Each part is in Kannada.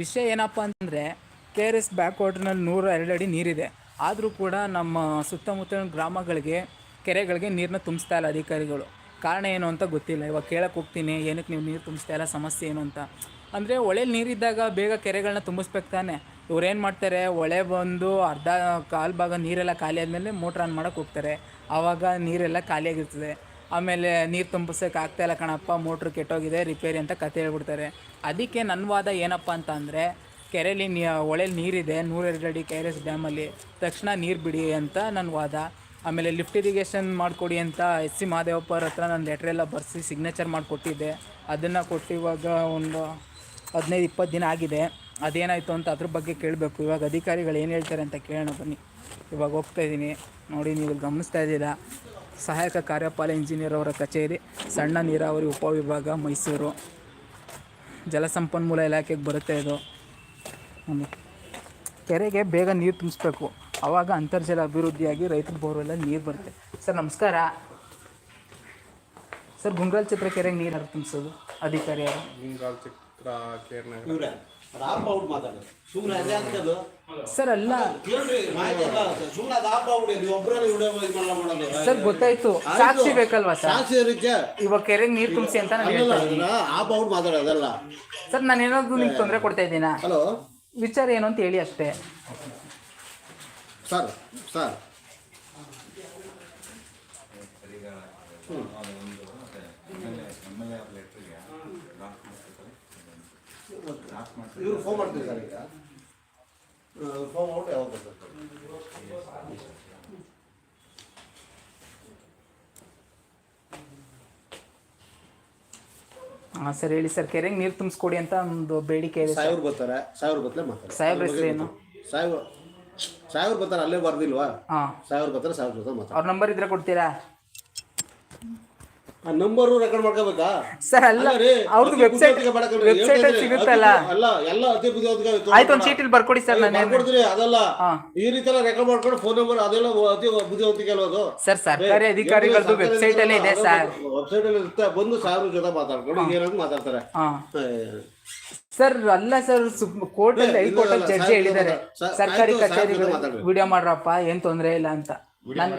ವಿಷಯ ಏನಪ್ಪ ಅಂದರೆ ಕೆ ಆರ್ ಎಸ್ ಬ್ಯಾಕ್ ವಾಟರ್ನಲ್ಲಿ ನೂರ ಎರಡು ಅಡಿ ನೀರಿದೆ. ಆದರೂ ಕೂಡ ನಮ್ಮ ಸುತ್ತಮುತ್ತಲಿನ ಗ್ರಾಮಗಳಿಗೆ, ಕೆರೆಗಳಿಗೆ ನೀರನ್ನ ತುಂಬಿಸ್ತಾ ಇಲ್ಲ ಅಧಿಕಾರಿಗಳು. ಕಾರಣ ಏನು ಅಂತ ಗೊತ್ತಿಲ್ಲ. ಇವಾಗ ಕೇಳಕ್ಕೆ ಹೋಗ್ತೀನಿ, ಏನಕ್ಕೆ ನೀವು ನೀರು ತುಂಬಿಸ್ತಾ ಇಲ್ಲ, ಸಮಸ್ಯೆ ಏನು ಅಂತ. ಅಂದರೆ ಹೊಳೆಲಿ ನೀರಿದ್ದಾಗ ಬೇಗ ಕೆರೆಗಳನ್ನ ತುಂಬಿಸ್ಬೇಕು ತಾನೆ. ಇವ್ರು ಏನು ಮಾಡ್ತಾರೆ ಹೊಳೆ ಬಂದು ಅರ್ಧ ಕಾಲು ಭಾಗ ನೀರೆಲ್ಲ ಖಾಲಿ ಆದಮೇಲೆ ಮೋಟ್ರ್ ಆನ್ ಮಾಡೋಕ್ಕೆ ಹೋಗ್ತಾರೆ. ಆವಾಗ ನೀರೆಲ್ಲ ಖಾಲಿಯಾಗಿರ್ತದೆ. ಆಮೇಲೆ ನೀರು ತುಂಬಿಸೋಕೆ ಆಗ್ತಾ ಇಲ್ಲ ಕಣಪ್ಪ, ಮೋಟ್ರ್ ಕೆಟ್ಟೋಗಿದೆ ರಿಪೇರಿ ಅಂತ ಕತೆ ಹೇಳ್ಬಿಡ್ತಾರೆ. ಅದಕ್ಕೆ ನನ್ನ ವಾದ ಏನಪ್ಪ ಅಂತ ಅಂದರೆ ಕೆರೆಯಲ್ಲಿ ನೀ, ಹೊಳೆಲಿ ನೀರಿದೆ, ನೂರೆರಡು ಅಡಿ ಕೆ ಆರ್ ಎಸ್ ಡ್ಯಾಮಲ್ಲಿ ತಕ್ಷಣ ನೀರು ಬಿಡಿ ಅಂತ ನನ್ನ ವಾದ. ಆಮೇಲೆ ಲಿಫ್ಟ್ ಇರಿಗೇಷನ್ ಮಾಡಿಕೊಡಿ ಅಂತ ಎಸ್ ಸಿ ಮಹಾದೇವಪ್ಪರ ಹತ್ರ ನನ್ನ ಲೆಟ್ರೆಲ್ಲ ಬರೆಸಿ ಸಿಗ್ನೇಚರ್ ಮಾಡಿಕೊಟ್ಟಿದ್ದೆ. ಅದನ್ನು ಕೊಟ್ಟು ಇವಾಗ ಒಂದು ಹದಿನೈದು, ಇಪ್ಪತ್ತು ದಿನ ಆಗಿದೆ. ಅದೇನಾಯಿತು ಅಂತ ಅದ್ರ ಬಗ್ಗೆ ಕೇಳಬೇಕು. ಇವಾಗ ಅಧಿಕಾರಿಗಳು ಏನು ಹೇಳ್ತಾರೆ ಅಂತ ಕೇಳೋಣ ಬನ್ನಿ. ಇವಾಗ ಹೋಗ್ತಾ ಇದ್ದೀನಿ ನೋಡಿ ನೀವು ಗಮನಿಸ್ತಾ ಇದ್ದೀರಾ? ಸಹಾಯಕ ಕಾರ್ಯಪಾಲ ಇಂಜಿನಿಯರ್ ಅವರ ಕಚೇರಿ ಸಣ್ಣ ನೀರಾವರಿ ಉಪವಿಭಾಗ ಮೈಸೂರು. ಜಲಸಂಪನ್ಮೂಲ ಇಲಾಖೆಗೆ ಬರುತ್ತೆ ಇದು. ಕೆರೆಗೆ ಬೇಗ ನೀರು ತುಂಬಿಸ್ಬೇಕು. ಆವಾಗ ಅಂತರ್ಜಲ ಅಭಿವೃದ್ಧಿಯಾಗಿ ರೈತರ ಬೋರ್ವೆಲ್ಲ ನೀರು ಬರುತ್ತೆ. ಸರ್ ನಮಸ್ಕಾರ. ಸರ್ ಗುಂಗ್ರಾಲ್ ಚಿತ್ರ ಕೆರೆಗೆ ನೀರು ತುಂಬಿಸೋದು? ಅಧಿಕಾರಿ ಗುಂಗಾಲ್ ಚಿತ್ರ ರಾಪ್ ಔಟ್ ಮಾತಾಡೋದು. ಸುಮ್ಮನೆ ಅದೇ ಅಂತದ್ದು. ಸರ್ ಅಲ್ಲ. ಕೇಳ್ರಿ ಮಾಹಿತಿ ಎಲ್ಲ ಸುಮ್ಮನೆ ಅದು ಆಪ್ ಔಟ್ ನೀವು ಒಬ್ಬರಲ್ಲಿ ವಿಡಿಯೋ ಮಾಡೋದು. ಸರ್ ಗೊತ್ತಾಯ್ತು. ಸಾಕ್ಷಿ ಬೇಕಲ್ವಾ ಸರ್? ಸಾಕ್ಷಿ ಇರುತ್ತೆ ಇವಾಗ ಕೆರೆಗೆ ನೀರು ತುಂಬಿಸಿ ಅಂತ ನಾನು ಅಲ್ಲಲ್ಲ ಹೇಳ್ತಾ ಇದ್ದೀನಿ. ಅದನ್ನ ಆಪ್ ಮಾತಾಡೋದಲ್ಲ ಸರ್ ನಾನು ಏನಾದ್ರು ನಿಮ್ಗೆ ತೊಂದರೆ ಕೊಡ್ತಾ ಇದ್ದೀನಾ? ಹಲೋ. ವಿಚಾರ ಏನು ಅಂತ ಹೇಳಿ ಅಷ್ಟೇ. Sir sir. ಇವ್ರು ಫೋನ್ ಮಾಡ್ತೀವಿ ಸರ್ ಈಗ. ಫೋನ್ ಔಟ್ ಯಾವಾಗ ಬರ್ತಾರೆ ಹಾಂ ಸರ್ ಹೇಳಿ ಸರ್ ಕೆರೆಗೆ ನೀರು ತುಂಬಿಸ್ಕೊಡಿ ಅಂತ ಒಂದು ಬೇಡಿಕೆ ಇದೆ ಸರ್. ಸಾಯ್ರು ಬರ್ತಾರೆ ಸಾಯ್ರು ಬತ್ತಲೆ ಮಾತಾಡ್ತಾರೆ ಸಾಹೇಬ್ರ ಹೆಸರು ಏನು ಸಾಯ್ರು ಸಾಯ್ರು ಬರ್ತಾರೆ ಅಲ್ಲೇ ಬರ್ದಿಲ್ವಾ? ಹಾಂ. ಸಾಯ್ರು ಬರ್ತಾರೆ ಮಾತಾಡ್ತಾರೆ ಅವ್ರ ನಂಬರ್ ಇದ್ರೆ ಕೊಡ್ತೀರಾ? ನಂಬರು ರೆಕಾರ್ಡ್ ಮಾಡ್ಕೋಬೇಕಾ? ಸರ್ ಅಲ್ಲ ಅವ್ರದ್ದು ವೆಬ್ಸೈಟ್ ವೆಬ್ಸೈಟ್ ಅಲ್ಲಿ ಸಿಗುತ್ತಲ್ಲ? ಅಲ್ಲ ಎಲ್ಲ ಅದೇ ಬುದ್ಧಿ ಆಯ್ತು. ಆಯ್ತು ಒಂದು ಚೀಟಿಲ್ ಬರ್ಕೊಡಿ ಸರ್ ನಾನು ಅದಲ್ಲ. ಈ ರೀತಿ ಎಲ್ಲ ರೆಕಾರ್ಡ್ ಮಾಡ್ಕೊಂಡು ಫೋನ್ ನಂಬರ್ ಅದೆಲ್ಲ ಅತಿ ಬುದ್ಧಿವಂತಿಕೆ ಅಲ್ವಾ ಅದು ಸರ್ ಸರ್ಕಾರಿ ಅಧಿಕಾರಿಗಳದ್ದು ವೆಬ್ಸೈಟ್ ಅಲ್ಲಿ ಇದೆ ಸರ್ ವೆಬ್ಸೈಟ್ ಅಲ್ಲಿ ಇರುತ್ತೆ. ಬಂದು ಸಾವಿರ ಜೊತೆ ಮಾತಾಡ್ಕೊಂಡು ಏನಾದ್ರು ಮಾತಾಡ್ತಾರೆ. ಸರ್ ಅಲ್ಲ ಸರ್ ಕೋರ್ಟ್ ಅಲ್ಲಿ ಹೈಕೋರ್ಟ್ ಅಲ್ಲಿ ಹೇಳಿದಾರೆ ಜಡ್ಜಿ ಹೇಳಿದ್ದಾರೆ. ಸರ್ಕಾರಿ ಕಚೇರಿ ಕಚೇರಿಗಳು ವಿಡಿಯೋ ಮಾಡ್ರಪ್ಪ ಏನ್ ತೊಂದರೆ ಇಲ್ಲ ಅಂತ. ನಾನು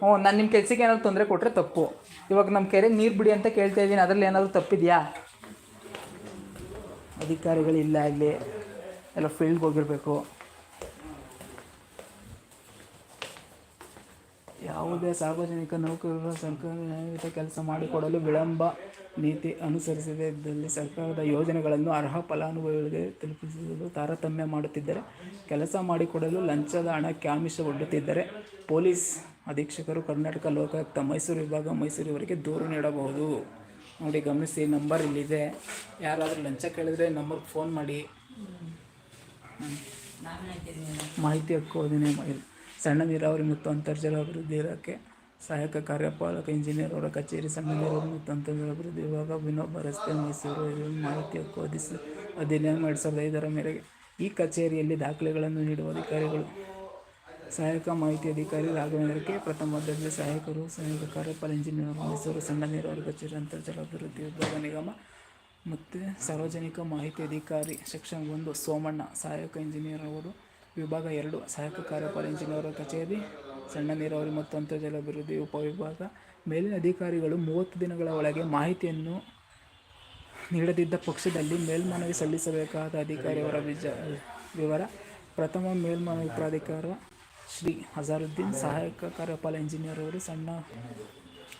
ಹ್ಞೂ ನಾನು ನಿಮ್ಮ ಕೆಲಸಕ್ಕೆ ಏನಾದ್ರು ತೊಂದರೆ ಕೊಟ್ಟರೆ ತಪ್ಪು. ಇವಾಗ ನಮ್ಮ ಕೆರೆಗೆ ನೀರು ಬಿಡಿ ಅಂತ ಕೇಳ್ತಾ ಇದ್ದೀನಿ ಅದರಲ್ಲಿ ಏನಾದರೂ ತಪ್ಪಿದೆಯಾ? ಅಧಿಕಾರಿಗಳು ಇಲ್ಲಿ ಎಲ್ಲ ಫೀಲ್ಡ್ಗೆ ಹೋಗಿರಬೇಕು. ಯಾವುದೇ ಸಾರ್ವಜನಿಕ ನೌಕರರು ಸರ್ಕಾರ ನ್ಯಾಯಯುತ ಕೆಲಸ ಮಾಡಿಕೊಡಲು ವಿಳಂಬ ನೀತಿ ಅನುಸರಿಸದೇ ಇದ್ದಲ್ಲಿ ಸರ್ಕಾರದ ಯೋಜನೆಗಳನ್ನು ಅರ್ಹ ಫಲಾನುಭವಿಗಳಿಗೆ ತಲುಪಿಸಲು ತಾರತಮ್ಯ ಮಾಡುತ್ತಿದ್ದರೆ ಕೆಲಸ ಮಾಡಿಕೊಡಲು ಲಂಚದ ಹಣಕ್ಕೆ ಆಮಿಷ ಒಡ್ಡುತ್ತಿದ್ದರೆ ಪೊಲೀಸ್ ಅಧೀಕ್ಷಕರು ಕರ್ನಾಟಕ ಲೋಕಾಯುಕ್ತ ಮೈಸೂರು ವಿಭಾಗ ಮೈಸೂರಿವರೆಗೆ ದೂರು ನೀಡಬಹುದು. ನೋಡಿ ಗಮನಿಸಿ ನಂಬರ್ ಇಲ್ಲಿದೆ. ಯಾರಾದರೂ ಲಂಚ ಕೇಳಿದರೆ ನಂಬರ್ಗೆ ಫೋನ್ ಮಾಡಿ. ಮಾಹಿತಿ ಹಕ್ಕೋದಿನ ಸಣ್ಣ ನೀರಾವರಿ ಮತ್ತು ಅಂತರ್ಜಲ ಅಭಿವೃದ್ಧಿ ಇಲಾಖೆ ಸಹಾಯಕ ಕಾರ್ಯಪಾಲಕ, ಇಂಜಿನಿಯರ್ ಅವರ ಕಚೇರಿ ಸಣ್ಣ ನೀರಾವರಿ ಮತ್ತು ಅಂತರ್ಜಲ ಅಭಿವೃದ್ಧಿ ವಿಭಾಗ ವಿನೋಬ ರಸ್ತೆ ಮೈಸೂರು ಮಾಹಿತಿ ಹಕ್ಕು ಅಧಿಸ ಅಧಿನಿಯಮ ಎರಡು ಸಾವಿರದ ಐದರ ಮೇರೆಗೆ. ಈ ಕಚೇರಿಯಲ್ಲಿ ದಾಖಲೆಗಳನ್ನು ನೀಡುವ ಅಧಿಕಾರಿಗಳು ಸಹಾಯಕ ಮಾಹಿತಿ ಅಧಿಕಾರಿ ರಾಘವೇಂದ್ರಕ್ಕೆ ಪ್ರಥಮ ದರ್ಜೆ ಸಹಾಯಕರು, ಸಹಾಯಕ ಕಾರ್ಯಪಾಲ ಇಂಜಿನಿಯರ್ ಮೈಸೂರು ಸಣ್ಣ ನೀರಾವರಿ ಕಚೇರಿ ಅಂತರ್ಜಲ ಅಭಿವೃದ್ಧಿ ವಿಭಾಗ ನಿಗಮ ಮತ್ತು ಸಾರ್ವಜನಿಕ ಮಾಹಿತಿ ಅಧಿಕಾರಿ ಸೆಕ್ಷನ್ ಒಂದು ಸೋಮಣ್ಣ, ಸಹಾಯಕ ಇಂಜಿನಿಯರ್ ಅವರು ವಿಭಾಗ ಎರಡು, ಸಹಾಯಕ ಕಾರ್ಯಪಾಲ ಇಂಜಿನಿಯರ್ ಕಚೇರಿ, ಸಣ್ಣ ನೀರಾವರಿ ಮತ್ತು ಅಂತರ್ಜಲ ಅಭಿವೃದ್ಧಿ ಉಪವಿಭಾಗ. ಮೇಲಿನ ಅಧಿಕಾರಿಗಳು ಮೂವತ್ತು ದಿನಗಳ ಒಳಗೆ ಮಾಹಿತಿಯನ್ನು ನೀಡದಿದ್ದ ಪಕ್ಷದಲ್ಲಿ ಮೇಲ್ಮನವಿ ಸಲ್ಲಿಸಬೇಕಾದ ಅಧಿಕಾರಿಯವರ ವಿಜ, ವಿವರ. ಪ್ರಥಮ ಮೇಲ್ಮನವಿ ಪ್ರಾಧಿಕಾರ ಶ್ರೀ ಹಜಾರುದ್ದೀನ್ ಸಹಾಯಕ ಕಾರ್ಯಪಾಲ ಇಂಜಿನಿಯರ್ ಅವರು, ಸಣ್ಣ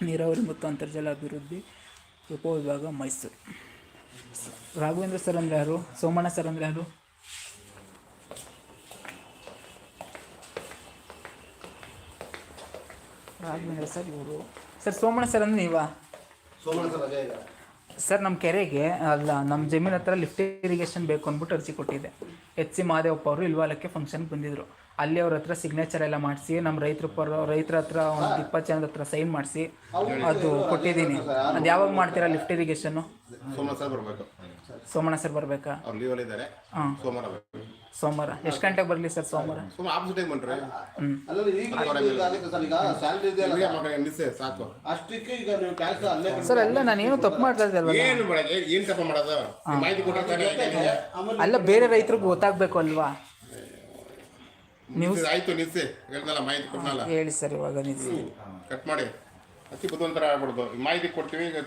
ನೀರಾವರಿ ಮತ್ತು ಅಂತರ್ಜಲ ಅಭಿವೃದ್ಧಿ ಉಪವಿಭಾಗ ಮೈಸೂರು. ರಾಘವೇಂದ್ರ ಸರ್ ಅಂದರೆ ಯಾರು? ಸೋಮಣ್ಣ ಸರ್ ಅಂದರೆ ಯಾರು? ರಾಘವೇಂದ್ರ ಸರ್ ಇವರು. ಸರ್ ಸೋಮಣ್ಣ ಸರ್ ಅಂದ್ರೆ ನೀವಾ? ಸರ್ ನಮ್ಮ ಕೆರೆಗೆ ಅಲ್ಲ ನಮ್ಮ ಜಮೀನ್ ಹತ್ರ ಲಿಫ್ಟ್ ಇರಿಗೇಷನ್ ಬೇಕು ಅಂದ್ಬಿಟ್ಟು ಅರ್ಜಿ ಕೊಟ್ಟಿದ್ದೆ. ಎಚ್ ಸಿ ಮಾದೇವಪ್ಪ ಅವರು ಇಲ್ವಾಲಕ್ಕೆ ಫಂಕ್ಷನ್ಗೆ ಬಂದಿದ್ರು. ಅಲ್ಲಿ ಅವ್ರ ಹತ್ರ ಸಿಗ್ನೇಚರ್ ಎಲ್ಲ ಮಾಡಿಸಿ ನಮ್ಮ ರೈತರ ಪರ ರೈತರ ಹತ್ರ ಒಂದು ಇಪ್ಪತ್ತು ಜನದ ಹತ್ರ ಸೈನ್ ಮಾಡಿಸಿ ಅದು ಕೊಟ್ಟಿದ್ದೀನಿ. ಅದು ಯಾವಾಗ ಮಾಡ್ತೀರಾ ಲಿಫ್ಟ್ ಇರಿಗೇಷನ್ ಸೋಮವಾರ ಸರ್ ಬರ್ಬೇಕು. ಸೋಮಣ್ಣ ಸರ್ ಬರಬೇಕಾ? ಹಾಂ. ಸೋಮವಾರ. ಎಷ್ಟು ಗಂಟೆಗೆ ಬರಲಿ ಸರ್ ಸೋಮವಾರ? ಸುಮ್ಮನೆ ಆಫೀಸ್ ಟೈಮ್ ಮಗ ನಿಲ್ಲಿಸಿ ಸಾಕು. ಅಷ್ಟಕ್ಕೆ ಈಗ ನೀವು ಟ್ಯಾಕ್ಸ್ ಅಲ್ಲೇ ಸರ್ ಎಲ್ಲ ನಾನು ಏನು ತಪ್ಪು ಮಾಡ್ತಾ ಇದ್ದಲ್ವಲ್ಲ ಏನು ಮಾಡೋದು ಏನ್ ತಪ್ಪು ಮಾಡೋದು? ಮಾಹಿತಿ ಕೊಟ್ಟಿರ್ತಾರೆ ಅಲ್ಲ ಬೇರೆ ರೈತರಿಗೆ ಗೊತ್ತಾಗ್ಬೇಕು ಅಲ್ವಾ? ನೀವು ಆಯ್ತು ನಿಲ್ಸಿ. ಹೇಳ್ದಲ್ಲ ಮಾಹಿತಿ ಕೊಟ್ಟನಲ್ಲ ಹೇಳಿ ಸರ್ ಇವಾಗ ನಿಲ್ಸಿ ಕಟ್ ಮಾಡಿ. ಅತಿ ಬುದ್ಧಿವಂತರ ಆಗ್ಬಿಡ್ದು. ಮಾಹಿತಿ ಕೊಡ್ತೀವಿ ಈಗ